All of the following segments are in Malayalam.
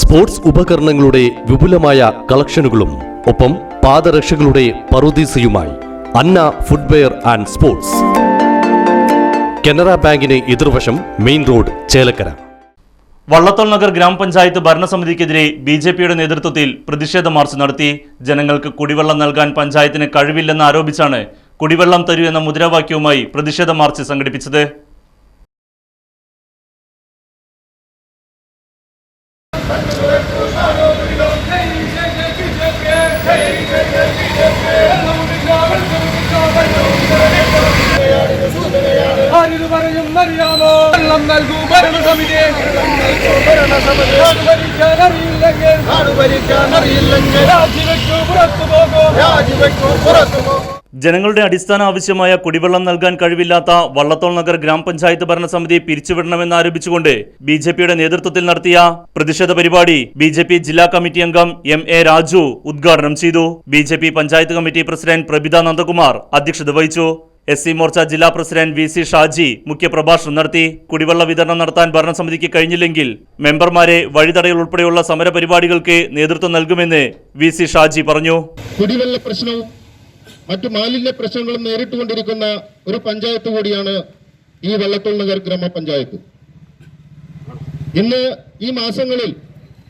സ്പോർട്സ് ഉപകരണങ്ങളുടെ വിപുലമായ കളക്ഷനുകളും ഒപ്പം പാദരക്ഷകളുടെ പറുദീസയുമായി Anna footwear and sports. Canara ബാങ്കിന് എതിർവശം മെയിൻ റോഡ് ചേലക്കര. വള്ളത്തോൾ നഗർ ഗ്രാമപഞ്ചായത്ത് ഭരണസമിതിക്കെതിരെ ബി ജെ പിയുടെ നേതൃത്വത്തിൽ പ്രതിഷേധ മാർച്ച് നടത്തി. ജനങ്ങൾക്ക് കുടിവെള്ളം നൽകാൻ പഞ്ചായത്തിന് കഴിവില്ലെന്ന് ആരോപിച്ചാണ് കുടിവെള്ളം തരൂ എന്ന മുദ്രാവാക്യവുമായി പ്രതിഷേധ മാർച്ച് സംഘടിപ്പിച്ചത്. അറിയാമോ? വെള്ളം നൽകൂ ഭരണസമിതി ഭരണസമിതി അറിയില്ലെങ്കിൽ രാജിവെക്കൂ പുറത്തു പോകൂ. രാജിവെക്കൂ പുറത്തു പോകും. ജനങ്ങളുടെ അടിസ്ഥാന ആവശ്യമായ കുടിവെള്ളം നൽകാൻ കഴിവില്ലാത്ത വള്ളത്തോൾ നഗർ ഗ്രാമപഞ്ചായത്ത് ഭരണസമിതി പിരിച്ചുവിടണമെന്നാരോപിച്ചുകൊണ്ട് ബി ജെ പിയുടെ നേതൃത്വത്തിൽ നടത്തിയ പ്രതിഷേധ പരിപാടി ബി ജെ പി ജില്ലാ കമ്മിറ്റി അംഗം എം എ രാജു ഉദ്ഘാടനം ചെയ്തു. B J P panchayat committee president Prabhitha Nandakumar അധ്യക്ഷത വഹിച്ചു. എസ് സി മോർച്ച ജില്ലാ പ്രസിഡന്റ് വി സി ഷാജി മുഖ്യപ്രഭാഷണം നടത്തി. കുടിവെള്ള വിതരണം നടത്താൻ ഭരണസമിതിക്ക് കഴിഞ്ഞില്ലെങ്കിൽ മെമ്പർമാരെ വഴിതടയൽ ഉൾപ്പെടെയുള്ള സമരപരിപാടികൾക്ക് നേതൃത്വം നൽകുമെന്ന് വി സി ഷാജി പറഞ്ഞു. കുടിവെള്ള പ്രശ്നവും മറ്റു മാലിന്യ പ്രശ്നങ്ങളും നേരിട്ടുകൊണ്ടിരിക്കുന്ന ഒരു പഞ്ചായത്ത് കൂടിയാണ് ഈ വള്ളത്തോൾ നഗർ ഗ്രാമപഞ്ചായത്ത്. ഇന്ന് ഈ മാസങ്ങളിൽ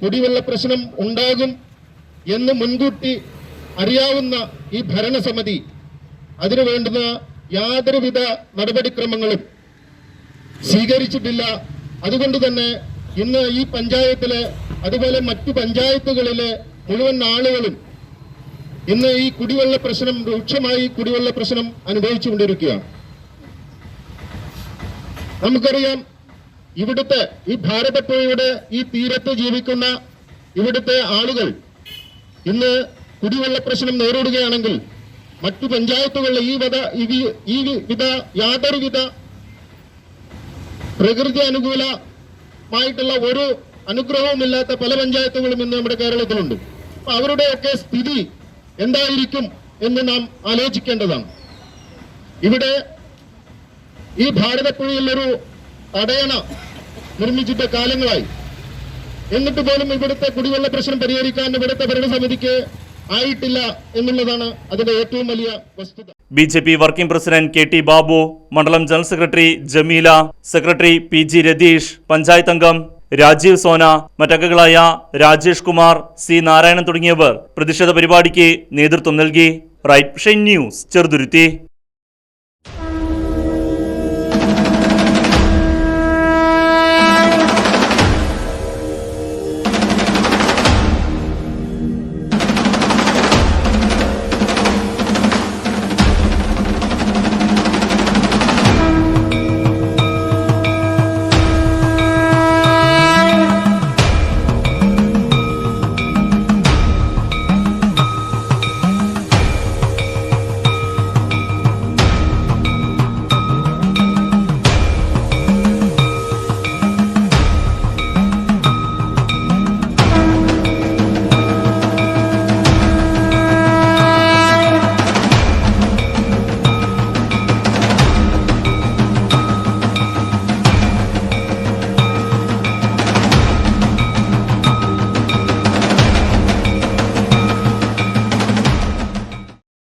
കുടിവെള്ള പ്രശ്നം ഉണ്ടാകും എന്ന് മുൻകൂട്ടി അറിയാവുന്ന ഈ ഭരണസമിതി അതിനു വേണ്ടുന്ന യാതൊരുവിധ നടപടിക്രമങ്ങളും സ്വീകരിച്ചിട്ടില്ല. അതുകൊണ്ട് തന്നെ ഇന്ന് ഈ പഞ്ചായത്തിലെ അതുപോലെ മറ്റു പഞ്ചായത്തുകളിലെ മുഴുവൻ ആളുകളും ഇന്ന് ഈ കുടിവെള്ള പ്രശ്നം രൂക്ഷമായി കുടിവെള്ള പ്രശ്നം അനുഭവിച്ചുകൊണ്ടിരിക്കുകയാണ് നമുക്കറിയാം ഇവിടുത്തെ ഈ ഭാരതപ്പുഴയുടെ ഈ തീരത്ത് ജീവിക്കുന്ന ഇവിടുത്തെ ആളുകൾ ഇന്ന് കുടിവെള്ള പ്രശ്നം നേരിടുകയാണെങ്കിൽ മറ്റു പഞ്ചായത്തുകളിലെ ഈ വിധ ഈ- വിധ യാതൊരുവിധ പ്രകൃതി അനുകൂലമായിട്ടുള്ള ഒരു അനുഗ്രഹവുമില്ലാത്ത പല പഞ്ചായത്തുകളും ഇന്ന് നമ്മുടെ കേരളത്തിലുണ്ട്. അവരുടെയൊക്കെ സ്ഥിതി എന്തായിരിക്കും എന്ന് നാം ആലോചിക്കേണ്ടതാണ്. ഇവിടെ ഈ ഭാരതപ്പുഴയിൽ ഒരു തടയണ നിർമ്മിച്ചിട്ട് കാലങ്ങളായി. എന്നിട്ട് പോലും ഇവിടുത്തെ കുടിവെള്ള പ്രശ്നം പരിഹരിക്കാൻ ഇവിടുത്തെ ഭരണസമിതിക്ക് ആയിട്ടില്ല എന്നുള്ളതാണ് അതിന്റെ ഏറ്റവും വലിയ വസ്തുത. B J P working president K T Babu മണ്ഡലം general secretary Jameela secretary P G Ratheesh panchayat അംഗം രാജീവ് സോന മറ്റംഗങ്ങളായ രാജേഷ് കുമാർ സി നാരായണൻ തുടങ്ങിയവർ പ്രതിഷേധ പരിപാടിക്ക് നേതൃത്വം നൽകി. Right news Cheruthuruthy.